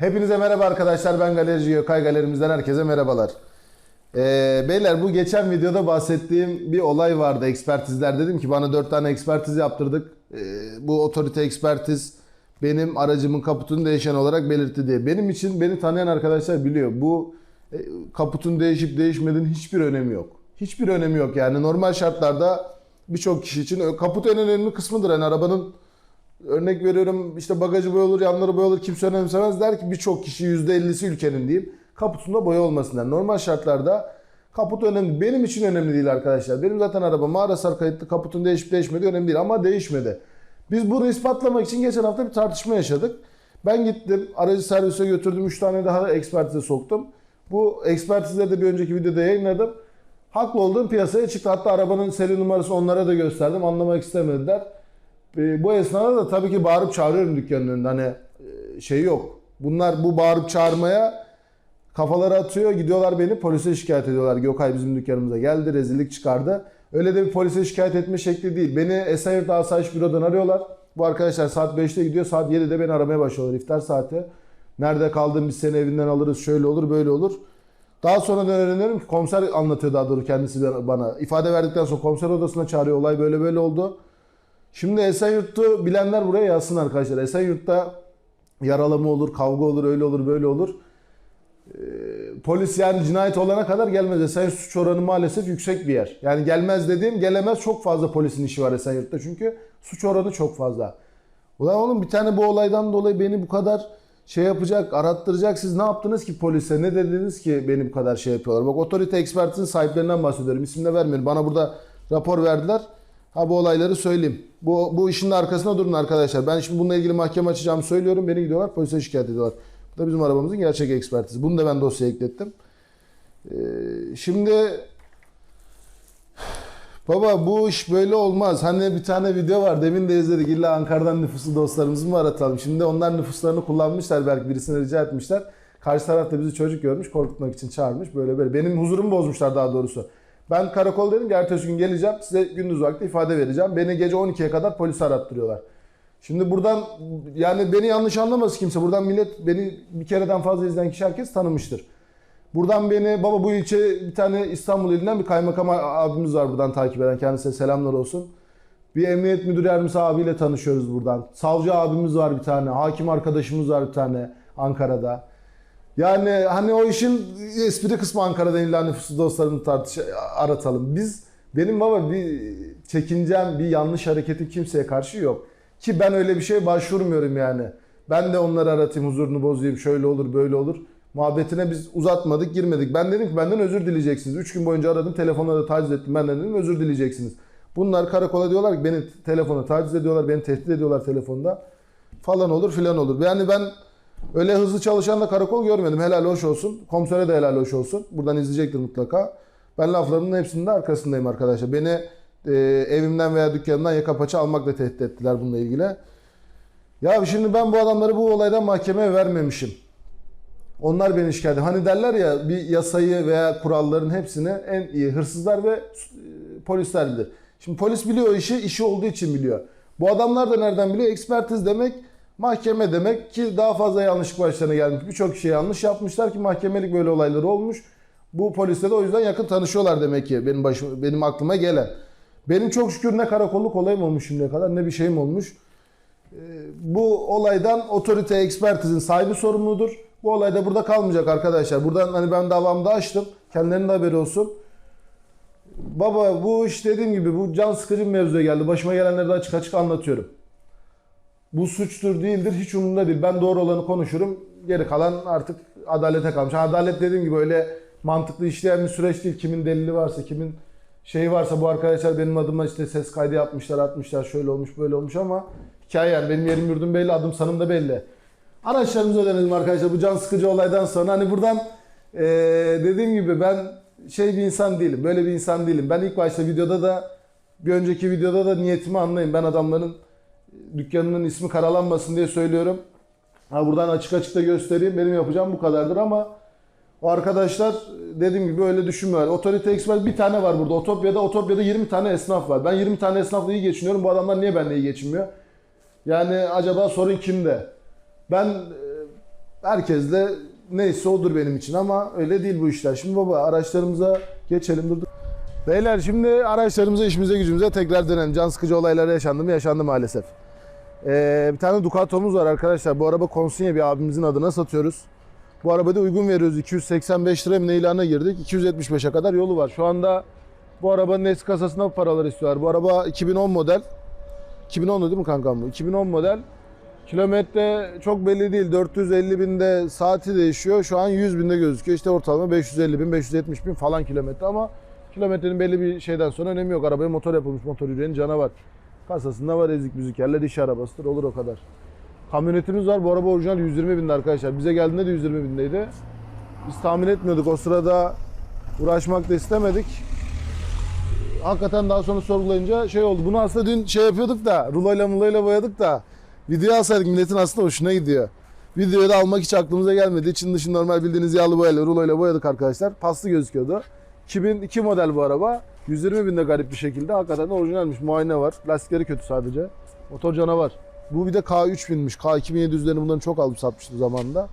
Hepinize merhaba arkadaşlar. Ben Galerici Gökay Galerimizden herkese merhabalar. Ee, beyler bu geçen videoda bahsettiğim bir olay vardı ekspertizler. Dedim ki bana 4 tane ekspertiz yaptırdık. Ee, bu otorite ekspertiz benim aracımın kaputunu değişen olarak belirtti diye. Benim için beni tanıyan arkadaşlar biliyor. Bu e, kaputun değişip değişmediğinin hiçbir önemi yok. Hiçbir önemi yok yani. Normal şartlarda birçok kişi için kaput en önemli kısmıdır. Yani arabanın Örnek veriyorum işte bagajı boya olur, yanları boya olur kimse önemsemez der ki birçok kişi %50'si ülkenin diyeyim kaputunda boya olmasın der. Normal şartlarda kaput önemli. Benim için önemli değil arkadaşlar. Benim zaten arabam Arasar kayıtlı kaputun değişip değişmediği önemli değil ama değişmedi. Biz bunu ispatlamak için geçen hafta bir tartışma yaşadık. Ben gittim aracı servise götürdüm 3 tane daha ekspertize soktum. Bu ekspertizleri de bir önceki videoda yayınladım. Haklı olduğum piyasaya çıktı. Hatta arabanın seri numarası onlara da gösterdim. Anlamak istemediler. E, bu esnada da tabii ki bağırıp çağırıyorum dükkanın önünde. Hani e, şey yok. Bunlar bu bağırıp çağırmaya kafaları atıyor. Gidiyorlar beni polise şikayet ediyorlar. Gökay bizim dükkanımıza geldi. Rezillik çıkardı. Öyle de bir polise şikayet etme şekli değil. Beni Esenyurt Asayiş Büro'dan arıyorlar. Bu arkadaşlar saat 5'te gidiyor. Saat 7'de beni aramaya başlıyorlar. iftar saati. Nerede kaldın biz seni evinden alırız. Şöyle olur böyle olur. Daha sonra öğreniyorum ki komiser anlatıyor daha doğrusu kendisi bana. İfade verdikten sonra komiser odasına çağırıyor. Olay böyle böyle oldu. Şimdi Esenyurt'u bilenler buraya yazsın arkadaşlar. Esenyurt'ta yaralama olur, kavga olur, öyle olur, böyle olur. Ee, polis yani cinayet olana kadar gelmez. Esenyurt suç oranı maalesef yüksek bir yer. Yani gelmez dediğim gelemez çok fazla polisin işi var Esenyurt'ta çünkü suç oranı çok fazla. Ulan oğlum bir tane bu olaydan dolayı beni bu kadar şey yapacak, arattıracak. Siz ne yaptınız ki polise? Ne dediniz ki beni bu kadar şey yapıyorlar? Bak otorite ekspertizin sahiplerinden bahsediyorum. İsim de vermiyorum. Bana burada rapor verdiler. Ha bu olayları söyleyeyim. Bu, bu işin arkasına durun arkadaşlar. Ben şimdi bununla ilgili mahkeme açacağımı söylüyorum. Beni gidiyorlar polise şikayet ediyorlar. Bu da bizim arabamızın gerçek ekspertizi. Bunu da ben dosyaya eklettim. Ee, şimdi baba bu iş böyle olmaz. Hani bir tane video var demin de izledik. İlla Ankara'dan nüfuslu dostlarımızı mı aratalım? Şimdi onlar nüfuslarını kullanmışlar belki birisine rica etmişler. Karşı taraf da bizi çocuk görmüş korkutmak için çağırmış böyle böyle. Benim huzurumu bozmuşlar daha doğrusu. Ben karakol dedim ki ertesi gün geleceğim size gündüz vakti ifade vereceğim. Beni gece 12'ye kadar polis arattırıyorlar. Şimdi buradan yani beni yanlış anlamasın kimse. Buradan millet beni bir kereden fazla izleyen kişi herkes tanımıştır. Buradan beni baba bu ilçe bir tane İstanbul ilinden bir kaymakam abimiz var buradan takip eden. Kendisine selamlar olsun. Bir emniyet müdür yardımcısı abiyle tanışıyoruz buradan. Savcı abimiz var bir tane. Hakim arkadaşımız var bir tane Ankara'da. Yani hani o işin espri kısmı Ankara'da illa nüfuslu dostlarını tartış aratalım. Biz benim baba bir çekincem, bir yanlış hareketim kimseye karşı yok. Ki ben öyle bir şeye başvurmuyorum yani. Ben de onları aratayım, huzurunu bozayım, şöyle olur, böyle olur. Muhabbetine biz uzatmadık, girmedik. Ben dedim ki benden özür dileyeceksiniz. 3 gün boyunca aradım, telefonla da taciz ettim. Ben de dedim özür dileyeceksiniz. Bunlar karakola diyorlar ki beni telefona taciz ediyorlar, beni tehdit ediyorlar telefonda. Falan olur filan olur. Yani ben Öyle hızlı çalışan da karakol görmedim. Helal hoş olsun. Komisere de helal hoş olsun. Buradan izleyecektir mutlaka. Ben laflarının hepsinin de arkasındayım arkadaşlar. Beni e, evimden veya dükkanımdan yaka paça almakla tehdit ettiler bununla ilgili. Ya şimdi ben bu adamları bu olaydan mahkemeye vermemişim. Onlar beni şikayet. Hani derler ya bir yasayı veya kuralların hepsini en iyi hırsızlar ve e, polisler bilir. Şimdi polis biliyor işi, işi olduğu için biliyor. Bu adamlar da nereden biliyor? Ekspertiz demek Mahkeme demek ki daha fazla yanlışlık başlarına gelmiş. Birçok kişi yanlış yapmışlar ki mahkemelik böyle olayları olmuş. Bu polisle de o yüzden yakın tanışıyorlar demek ki benim başım, benim aklıma gelen. Benim çok şükür ne karakolluk olayım olmuş şimdiye kadar ne bir şeyim olmuş. Ee, bu olaydan otorite ekspertizin sahibi sorumludur. Bu olay da burada kalmayacak arkadaşlar. Buradan hani ben davamı da açtım. Kendilerinin de haberi olsun. Baba bu iş dediğim gibi bu can sıkıcı bir mevzuya geldi. Başıma gelenleri de açık açık anlatıyorum. Bu suçtur değildir hiç umurumda değil. Ben doğru olanı konuşurum. Geri kalan artık adalete kalmış. Adalet dediğim gibi öyle mantıklı işleyen bir süreç değil. Kimin delili varsa, kimin şeyi varsa bu arkadaşlar benim adıma işte ses kaydı yapmışlar, atmışlar, şöyle olmuş, böyle olmuş ama hikaye yani benim yerim yurdum belli, adım sanım da belli. Araçlarımıza dönelim arkadaşlar bu can sıkıcı olaydan sonra. Hani buradan ee, dediğim gibi ben şey bir insan değilim, böyle bir insan değilim. Ben ilk başta videoda da bir önceki videoda da niyetimi anlayın. Ben adamların dükkanının ismi karalanmasın diye söylüyorum. Ha buradan açık açık da göstereyim. Benim yapacağım bu kadardır ama o arkadaşlar dediğim gibi öyle düşünmüyorlar. Otorite expert bir tane var burada. Otopya'da Otopya'da 20 tane esnaf var. Ben 20 tane esnafla iyi geçiniyorum. Bu adamlar niye benimle iyi geçinmiyor? Yani acaba sorun kimde? Ben e, herkes de neyse odur benim için ama öyle değil bu işler. Şimdi baba araçlarımıza geçelim durduk. Beyler şimdi araçlarımıza işimize gücümüze tekrar dönelim. Can sıkıcı olaylar yaşandı mı? Yaşandı maalesef. Ee, bir tane Ducato'muz var arkadaşlar. Bu araba Consigne bir abimizin adına satıyoruz. Bu arabada uygun veriyoruz. 285 lira ne ilana girdik. 275'e kadar yolu var. Şu anda bu arabanın eski kasasına paralar istiyorlar. Bu araba 2010 model. 2010 değil mi kankam bu? 2010 model. Kilometre çok belli değil. 450 binde saati değişiyor. Şu an 100 binde gözüküyor. İşte ortalama 550 bin, 570 bin falan kilometre ama kilometrenin belli bir şeyden sonra önemi yok. Arabaya motor yapılmış. Motor yürüyen canavar. Kasasında var ezik müzik yerler iş arabasıdır. Olur o kadar. Kamyonetimiz var. Bu araba orijinal 120 binde arkadaşlar. Bize geldiğinde de 120 bindeydi. Biz tahmin etmiyorduk. O sırada uğraşmak da istemedik. Hakikaten daha sonra sorgulayınca şey oldu. Bunu aslında dün şey yapıyorduk da ruloyla muloyla boyadık da video alsaydık milletin aslında hoşuna gidiyor. Videoyu da almak hiç aklımıza gelmedi. İçin dışı normal bildiğiniz yağlı boyayla ruloyla boyadık arkadaşlar. Paslı gözüküyordu. 2002 model bu araba. 120 binde garip bir şekilde. Hakikaten de orijinalmiş. Muayene var. Lastikleri kötü sadece. Motor canavar. Bu bir de K3000'miş. K2700'lerini bundan çok alıp satmıştı zamanında.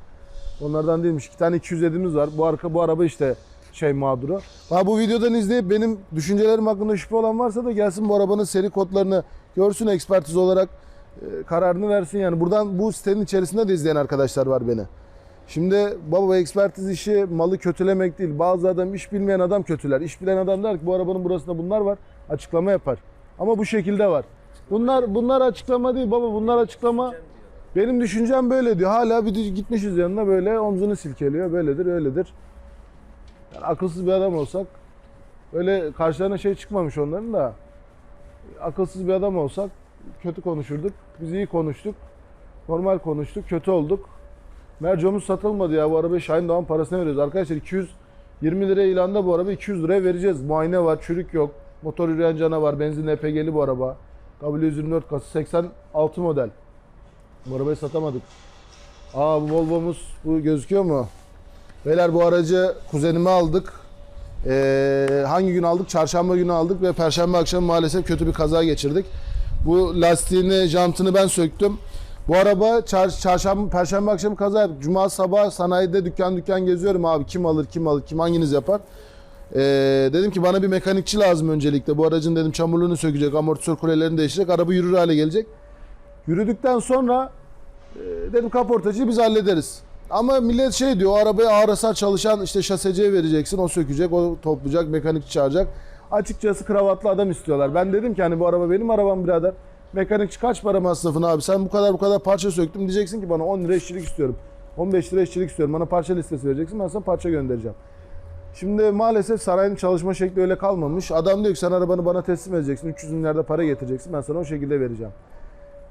Onlardan değilmiş. İki tane 207'miz var. Bu arka bu araba işte şey mağduru. Ha bu videodan izleyip benim düşüncelerim hakkında şüphe olan varsa da gelsin bu arabanın seri kodlarını görsün ekspertiz olarak e, kararını versin yani. Buradan bu sitenin içerisinde de izleyen arkadaşlar var beni. Şimdi baba ekspertiz işi malı kötülemek değil. Bazı adam iş bilmeyen adam kötüler. İş bilen adam der ki bu arabanın burasında bunlar var. Açıklama yapar. Ama bu şekilde var. Bunlar bunlar açıklama değil baba bunlar açıklama. Benim düşüncem böyle diyor. Hala bir gitmişiz yanına böyle omzunu silkeliyor. Böyledir öyledir. Yani akılsız bir adam olsak öyle karşılarına şey çıkmamış onların da akılsız bir adam olsak kötü konuşurduk. Biz iyi konuştuk. Normal konuştuk. Kötü olduk. Mercomuz satılmadı ya. Bu arabayı Şahin Doğan parasına veriyoruz. Arkadaşlar 220 liraya ilanda bu araba 200 liraya vereceğiz. Muayene var, çürük yok. Motor yürüyen canavar, benzin LPG'li bu araba. W124 kası 86 model. Bu arabayı satamadık. Aa bu Volvo'muz bu gözüküyor mu? Beyler bu aracı kuzenime aldık. Ee, hangi gün aldık? Çarşamba günü aldık ve perşembe akşamı maalesef kötü bir kaza geçirdik. Bu lastiğini, jantını ben söktüm. Bu araba çar, çarşamba, perşembe akşamı kaza yaptık. Cuma sabah sanayide dükkan dükkan geziyorum abi. Kim alır, kim alır, kim hanginiz yapar? Ee, dedim ki bana bir mekanikçi lazım öncelikle. Bu aracın dedim çamurluğunu sökecek, amortisör kulelerini değiştirecek. Araba yürür hale gelecek. Yürüdükten sonra e, dedim kaportacıyı biz hallederiz. Ama millet şey diyor, o arabaya ağır hasar çalışan işte şaseciye vereceksin, o sökecek, o toplayacak, mekanikçi çağıracak. Açıkçası kravatlı adam istiyorlar. Ben dedim ki hani bu araba benim arabam birader. Mekanikçi kaç para masrafını abi? Sen bu kadar bu kadar parça söktüm diyeceksin ki bana 10 lira işçilik istiyorum. 15 lira işçilik istiyorum. Bana parça listesi vereceksin. Ben sana parça göndereceğim. Şimdi maalesef sarayın çalışma şekli öyle kalmamış. Adam diyor ki sen arabanı bana teslim edeceksin. 300 milyarda para getireceksin. Ben sana o şekilde vereceğim.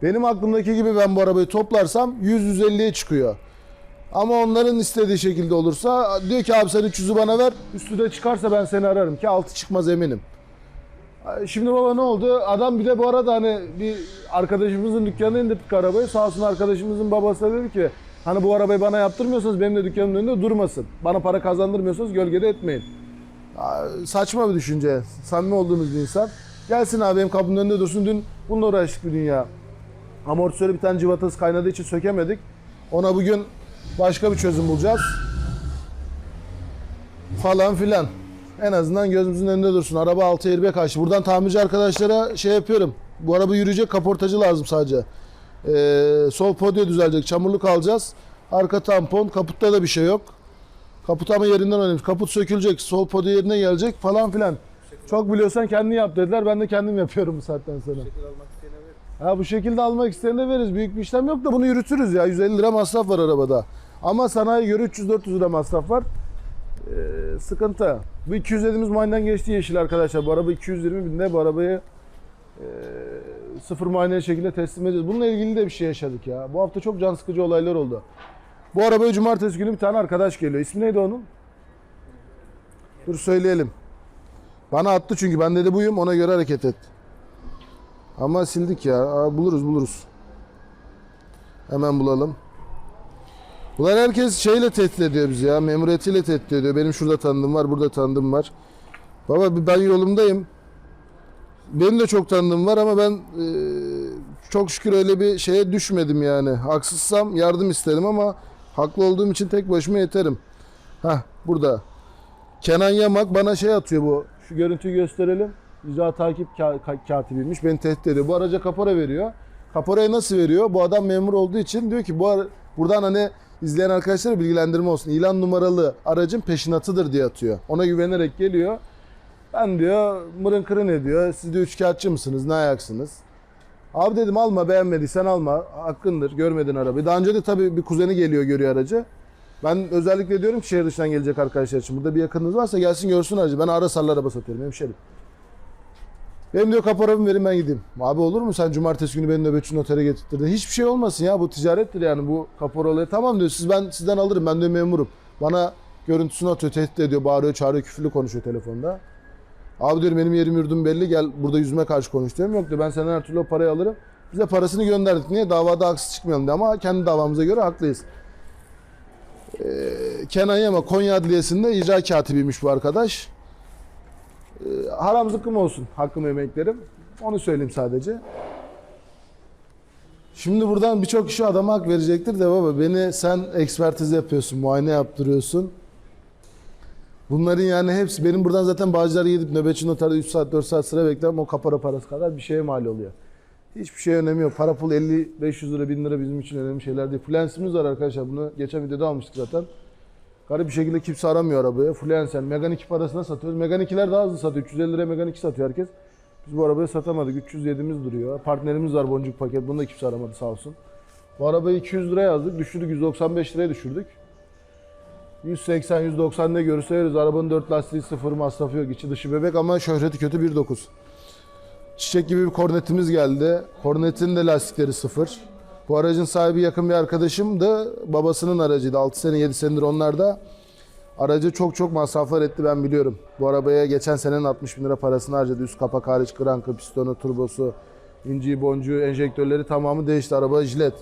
Benim aklımdaki gibi ben bu arabayı toplarsam 100-150'ye çıkıyor. Ama onların istediği şekilde olursa diyor ki abi sen 300'ü bana ver. Üstü de çıkarsa ben seni ararım ki altı çıkmaz eminim. Şimdi baba ne oldu? Adam bir de bu arada hani bir arkadaşımızın dükkanına indirdik arabayı. Sağ olsun arkadaşımızın babası dedi ki hani bu arabayı bana yaptırmıyorsanız benim de dükkanımın önünde durmasın. Bana para kazandırmıyorsanız gölgede etmeyin. Saçma bir düşünce. Samimi olduğumuz bir insan. Gelsin abi benim kapımın önünde dursun. Dün bununla uğraştık bir dünya. Amortisörü bir tane civatası kaynadığı için sökemedik. Ona bugün başka bir çözüm bulacağız. Falan filan. En azından gözümüzün önünde dursun. Araba 6 airbag kaçtı. Buradan tamirci arkadaşlara şey yapıyorum. Bu araba yürüyecek kaportacı lazım sadece. Ee, sol podyo düzelecek. Çamurluk alacağız. Arka tampon. Kaputta da bir şey yok. Kaput ama yerinden oynamış. Kaput sökülecek. Sol podyo yerine gelecek falan filan. Çok biliyorsan kendin yap dediler. Ben de kendim yapıyorum bu saatten sonra. Ha bu şekilde almak isteyene veririz. Büyük bir işlem yok da bunu yürütürüz ya. 150 lira masraf var arabada. Ama sanayi göre 300-400 lira masraf var. Ee, sıkıntı. Bu 207'miz muayeneden geçti yeşil arkadaşlar. Bu araba 220 binde. Bu arabayı e, sıfır muayeneli şekilde teslim edeceğiz. Bununla ilgili de bir şey yaşadık ya. Bu hafta çok can sıkıcı olaylar oldu. Bu arabaya cumartesi günü bir tane arkadaş geliyor. İsmi neydi onun? Dur söyleyelim. Bana attı çünkü ben dedi buyum ona göre hareket et. Ama sildik ya. Aa, buluruz buluruz. Hemen bulalım. Ulan herkes şeyle tehdit ediyor bizi ya. Memuriyetiyle tehdit ediyor. Benim şurada tanıdığım var, burada tanıdığım var. Baba ben yolumdayım. Benim de çok tanıdığım var ama ben e, çok şükür öyle bir şeye düşmedim yani. Haksızsam yardım istedim ama Haklı olduğum için tek başıma yeterim. Hah burada. Kenan Yamak bana şey atıyor bu. Şu görüntüyü gösterelim. İcra takip ka- ka- katibiymiş. Beni tehdit ediyor. Bu araca kapora veriyor. Kaporayı nasıl veriyor? Bu adam memur olduğu için diyor ki bu buradan hani izleyen arkadaşlara bilgilendirme olsun. İlan numaralı aracın peşinatıdır diye atıyor. Ona güvenerek geliyor. Ben diyor mırın kırın ediyor. Siz de üçkağıtçı mısınız? Ne ayaksınız? Abi dedim alma beğenmediysen alma. Hakkındır. Görmedin arabayı. Daha önce de tabii bir kuzeni geliyor görüyor aracı. Ben özellikle diyorum ki şehir dışından gelecek arkadaşlar için. Burada bir yakınınız varsa gelsin görsün aracı. Ben ara sarılı araba satıyorum hemşerim. Benim diyor kaporamı verin ben gideyim. Abi olur mu sen cumartesi günü beni nöbetçi notere getirtirdin. Hiçbir şey olmasın ya bu ticarettir yani bu kapora olayı. Tamam diyor siz ben sizden alırım ben de memurum. Bana görüntüsünü atıyor tehdit ediyor bağırıyor çağırıyor küfürlü konuşuyor telefonda. Abi diyorum benim yerim yurdum belli gel burada yüzüme karşı konuş diyorum. Yok diyor ben senden her türlü o parayı alırım. Bize parasını gönderdik. Niye? Davada haksız çıkmayalım diye ama kendi davamıza göre haklıyız. Ee, Kenan Yama Konya Adliyesi'nde icra katibiymiş bu arkadaş. Ee, haram zıkkım olsun hakkım emeklerim. Onu söyleyeyim sadece. Şimdi buradan birçok kişi adama hak verecektir de baba beni sen ekspertiz yapıyorsun, muayene yaptırıyorsun. Bunların yani hepsi benim buradan zaten Bağcılar'a gidip nöbetçi noterde 3 saat 4 saat sıra beklemem o kapara parası kadar bir şeye mal oluyor. Hiçbir şey önemi yok. Para pul 50 500 lira 1000 lira bizim için önemli şeyler değil. Fluence'imiz var arkadaşlar. Bunu geçen videoda almıştık zaten. Garip bir şekilde kimse aramıyor arabayı. Fluence yani Megane 2 parasına satıyoruz. Megane 2'ler daha hızlı satıyor. 350 liraya Megane 2 satıyor herkes. Biz bu arabayı satamadık. 307'miz duruyor. Partnerimiz var boncuk paket. Bunu da kimse aramadı sağ olsun. Bu arabayı 200 liraya yazdık. Düşürdük 195 liraya düşürdük. 180-190 ne görürse veririz. Arabanın 4 lastiği sıfır masrafı yok. İçi dışı bebek ama şöhreti kötü 1.9. Çiçek gibi bir kornetimiz geldi. Kornetin de lastikleri sıfır. Bu aracın sahibi yakın bir arkadaşım da babasının aracıydı. 6 sene 7 senedir onlar da aracı çok çok masraflar etti ben biliyorum. Bu arabaya geçen senenin 60 bin lira parasını harcadı. Üst kapak hariç krankı, pistonu, turbosu, inciği, boncuğu, enjektörleri tamamı değişti. Araba jilet.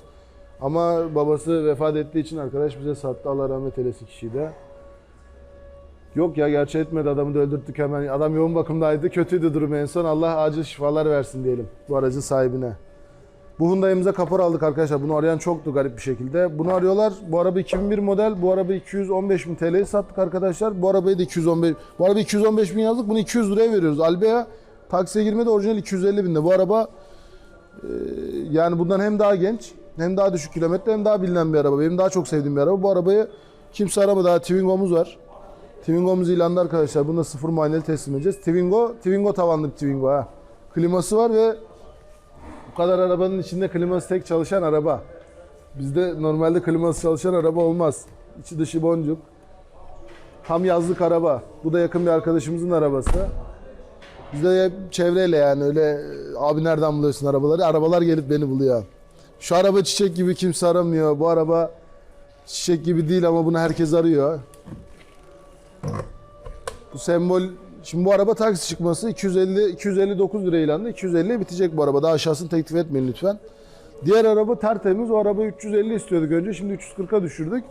Ama babası vefat ettiği için arkadaş bize sattı. Allah rahmet eylesin kişiyi de. Yok ya gerçi etmedi adamı da öldürttük hemen. Adam yoğun bakımdaydı. Kötüydü durumu en son. Allah acil şifalar versin diyelim bu aracın sahibine. Bu Hyundai'mize kapor aldık arkadaşlar. Bunu arayan çoktu garip bir şekilde. Bunu arıyorlar. Bu araba 2001 model. Bu araba 215 bin TL'ye sattık arkadaşlar. Bu arabayı da 215 Bu araba 215 bin yazdık. Bunu 200 liraya veriyoruz. Albea taksiye girmedi orijinal 250 binde. Bu araba e, yani bundan hem daha genç hem daha düşük kilometre hem daha bilinen bir araba. Benim daha çok sevdiğim bir araba. Bu arabayı kimse aramadı. Daha Twingo'muz var. Twingo'muz ilanda arkadaşlar. Bunu da sıfır muayeneli teslim edeceğiz. Twingo, Twingo tavanlı bir Twingo ha. Kliması var ve bu kadar arabanın içinde kliması tek çalışan araba. Bizde normalde kliması çalışan araba olmaz. İçi dışı boncuk. Tam yazlık araba. Bu da yakın bir arkadaşımızın arabası. Bizde hep çevreyle yani öyle e, abi nereden buluyorsun arabaları? Arabalar gelip beni buluyor. Şu araba çiçek gibi kimse aramıyor. Bu araba çiçek gibi değil ama bunu herkes arıyor. Bu sembol Şimdi bu araba taksi çıkması 250 259 lira ilandı. 250'ye bitecek bu araba. Daha aşağısını teklif etmeyin lütfen. Diğer araba tertemiz. O araba 350 istiyorduk önce. Şimdi 340'a düşürdük.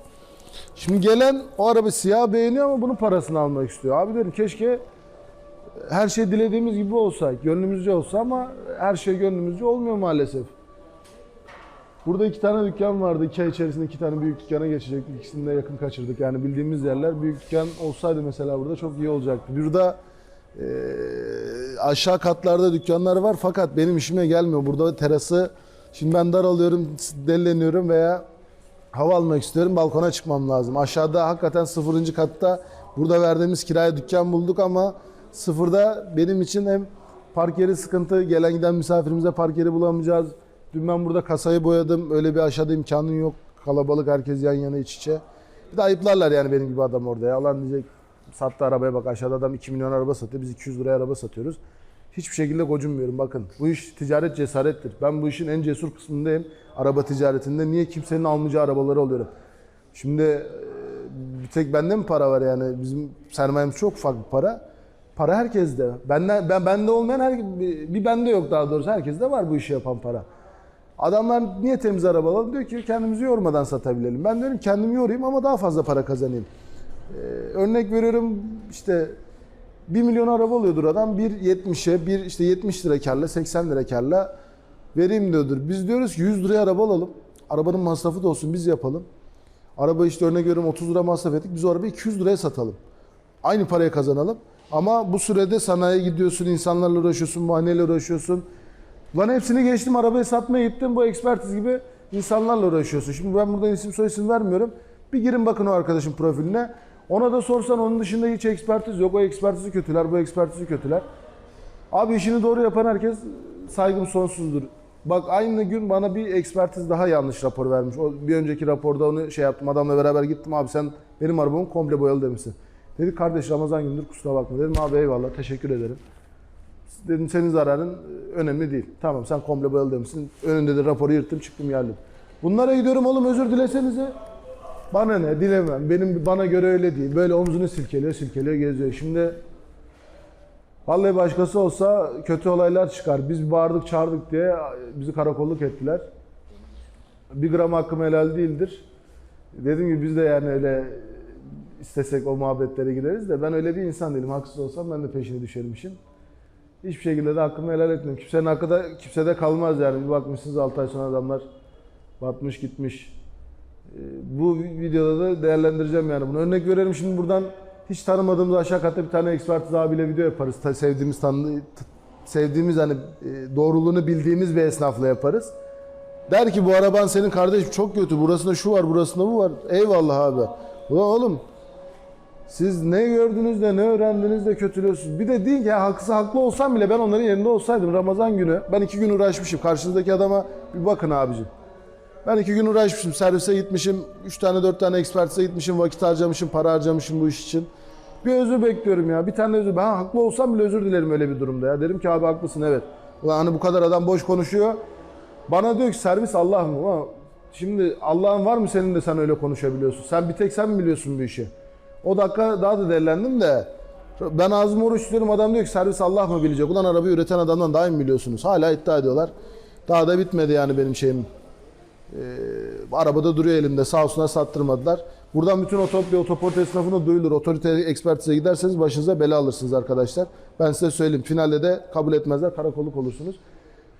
Şimdi gelen o araba siyah beğeniyor ama bunun parasını almak istiyor. Abi dedim keşke her şey dilediğimiz gibi olsa, gönlümüzce olsa ama her şey gönlümüzce olmuyor maalesef. Burada iki tane dükkan vardı. İki ay içerisinde iki tane büyük dükkana geçecektik. İkisini de yakın kaçırdık. Yani bildiğimiz yerler. Büyük dükkan olsaydı mesela burada çok iyi olacaktı. Burada eee, aşağı katlarda dükkanlar var fakat benim işime gelmiyor. Burada terası şimdi ben daralıyorum, delleniyorum veya hava almak istiyorum. Balkona çıkmam lazım. Aşağıda hakikaten sıfırıncı katta burada verdiğimiz kiraya dükkan bulduk ama sıfırda benim için hem park yeri sıkıntı, gelen giden misafirimize park yeri bulamayacağız. Dün ben burada kasayı boyadım. Öyle bir aşağıda imkanın yok. Kalabalık herkes yan yana iç içe. Bir de ayıplarlar yani benim gibi adam orada ya. Alan diyecek sattı arabaya bak aşağıda adam 2 milyon araba satıyor. Biz 200 liraya araba satıyoruz. Hiçbir şekilde gocunmuyorum bakın. Bu iş ticaret cesarettir. Ben bu işin en cesur kısmındayım. Araba ticaretinde. Niye kimsenin almayacağı arabaları alıyorum. Şimdi e, bir tek bende mi para var yani? Bizim sermayemiz çok ufak bir para. Para herkeste. Benden ben bende olmayan her bir bende yok daha doğrusu. Herkeste var bu işi yapan para. Adamlar niye temiz araba alalım? Diyor ki kendimizi yormadan satabilelim. Ben diyorum kendimi yorayım ama daha fazla para kazanayım. Ee, örnek veriyorum işte 1 milyon araba alıyordur adam 1.70'e bir işte 70 lira karla 80 lira karla vereyim diyordur. Biz diyoruz ki 100 liraya araba alalım. Arabanın masrafı da olsun biz yapalım. Araba işte örnek veriyorum 30 lira masraf ettik. Biz o arabayı 200 liraya satalım. Aynı paraya kazanalım. Ama bu sürede sanayiye gidiyorsun, insanlarla uğraşıyorsun, muayeneyle uğraşıyorsun. Lan hepsini geçtim arabayı satmaya gittim. Bu ekspertiz gibi insanlarla uğraşıyorsun. Şimdi ben buradan isim soy isim vermiyorum. Bir girin bakın o arkadaşın profiline. Ona da sorsan onun dışında hiç ekspertiz yok. O ekspertizi kötüler, bu ekspertizi kötüler. Abi işini doğru yapan herkes saygım sonsuzdur. Bak aynı gün bana bir ekspertiz daha yanlış rapor vermiş. O bir önceki raporda onu şey yaptım. Adamla beraber gittim. Abi sen benim arabamı komple boyalı demişsin. Dedi kardeş Ramazan gündür kusura bakma. Dedim abi eyvallah teşekkür ederim. Dedim senin zararın e, önemli değil. Tamam sen komple boyalı demişsin. Önünde de raporu yırttım çıktım geldim. Bunlara gidiyorum oğlum özür dilesenize. Bana ne dilemem. Benim bana göre öyle değil. Böyle omzunu silkeliyor silkeliyor geziyor. Şimdi Vallahi başkası olsa kötü olaylar çıkar. Biz bağırdık çağırdık diye bizi karakolluk ettiler. Bir gram hakkım helal değildir. Dediğim gibi biz de yani öyle istesek o muhabbetlere gideriz de ben öyle bir insan değilim. Haksız olsam ben de peşine düşerim işin. Hiçbir şekilde de hakkımı helal etmiyorum. Kimsenin hakkı da kimsede kalmaz yani. Bir bakmışsınız 6 ay sonra adamlar batmış gitmiş. Ee, Bu videoda da değerlendireceğim yani bunu. Örnek verelim şimdi buradan hiç tanımadığımız aşağı katta bir tane ekspertiz abiyle video yaparız. Sevdiğimiz tanıdığı, t- sevdiğimiz hani e, doğruluğunu bildiğimiz bir esnafla yaparız. Der ki bu araban senin kardeşim çok kötü. Burasında şu var, burasında bu var. Eyvallah abi. Ulan oğlum siz ne gördünüz de ne öğrendiniz de kötülüyorsunuz. Bir de deyin ki ya haklı olsam bile ben onların yerinde olsaydım Ramazan günü ben iki gün uğraşmışım. Karşınızdaki adama bir bakın abicim. Ben iki gün uğraşmışım, servise gitmişim, üç tane dört tane ekspertize gitmişim, vakit harcamışım, para harcamışım bu iş için. Bir özür bekliyorum ya, bir tane özür. Ben haklı olsam bile özür dilerim öyle bir durumda ya. Derim ki abi haklısın evet. Ulan hani bu kadar adam boş konuşuyor. Bana diyor ki servis Allah mı? Şimdi Allah'ın var mı senin de sen öyle konuşabiliyorsun? Sen bir tek sen mi biliyorsun bu işi? O dakika daha da delilendim de ben ağzımı oruç tutuyorum adam diyor ki servis Allah mı bilecek? Ulan arabayı üreten adamdan daha mi biliyorsunuz? Hala iddia ediyorlar. Daha da bitmedi yani benim şeyim. Arabada duruyor elimde sağ olsunlar sattırmadılar. Buradan bütün otopya, otoport esnafına duyulur. Otorite ekspertize giderseniz başınıza bela alırsınız arkadaşlar. Ben size söyleyeyim. Finalde de kabul etmezler. Karakolluk olursunuz.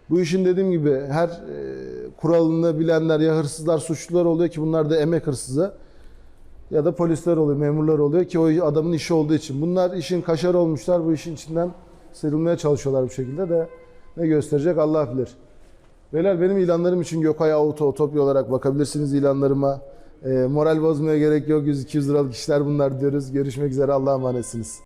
Bu işin dediğim gibi her e, kuralını bilenler ya hırsızlar, suçlular oluyor ki bunlar da emek hırsızı. Ya da polisler oluyor, memurlar oluyor ki o adamın işi olduğu için. Bunlar işin kaşarı olmuşlar. Bu işin içinden sıyrılmaya çalışıyorlar bu şekilde de. Ne gösterecek Allah bilir. Beyler benim ilanlarım için Gökay Auto, Otopya olarak bakabilirsiniz ilanlarıma. E, moral bozmaya gerek yok. 100-200 liralık işler bunlar diyoruz. Görüşmek üzere. Allah'a emanetsiniz.